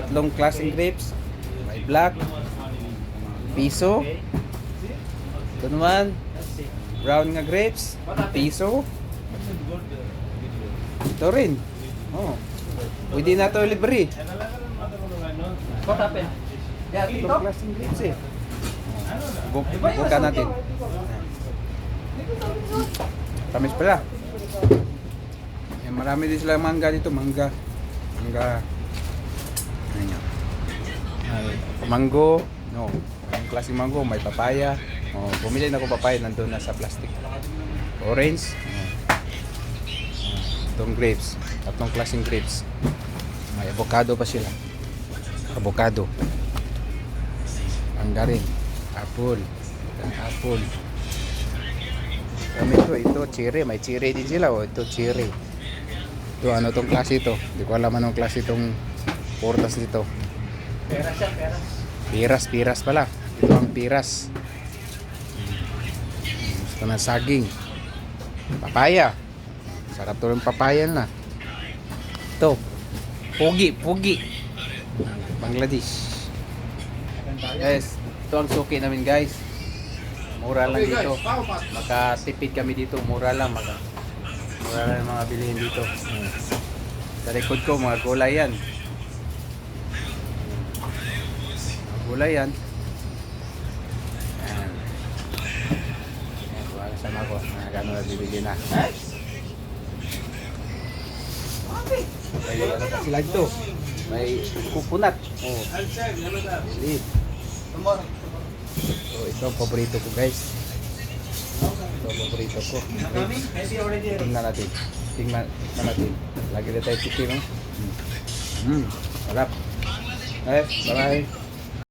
tatlong klaseng grapes. May black, piso. Ito naman, brown nga grapes, piso. Ito rin. Oh. Pwede na ito libre. What happened? Yeah, TikTok? klaseng grapes eh. Buk buka natin. Tamis pala. Eh, marami din sila mangga dito, mangga. Mangga. Ano mango. No. Ang klaseng mango, may papaya. Oh, bumili na ako papaya, nandun na sa plastic. Orange. Oh. Itong grapes. Tatlong klaseng grapes. May avocado pa sila. Avocado. Mandarin. Apple. Apple. Kami ito, ito, cherry. May cherry din sila. Oh, ito, cherry. Ito, ano tong klase ito? Hindi ko alam anong klase itong portas dito. Pera siya, pera. Piras, piras pala. Ito ang piras. Gusto na saging. Papaya. Sarap to ng papaya na. Ito. Pugi, pugi. Bangladesh. Yes, ito ang suki namin guys. Mura lang dito. Makatipid kami dito. Mura lang. Maka, mura lang mga bilihin dito. Hmm. Sa likod ko, mga gulay yan. Gulay yan. Ayan. Ayan, wala sama ko. Mga gano'n na bibili na. May ano pa sila dito. May kukunat. Oh. Leaf. So, ito ang paborito ko guys. Ito ang paborito ko. Tingnan natin. Tingnan tingnan natin. Lagi na tayo chicken. Oh. Mm. Mm. Sarap. Eh, bye-bye.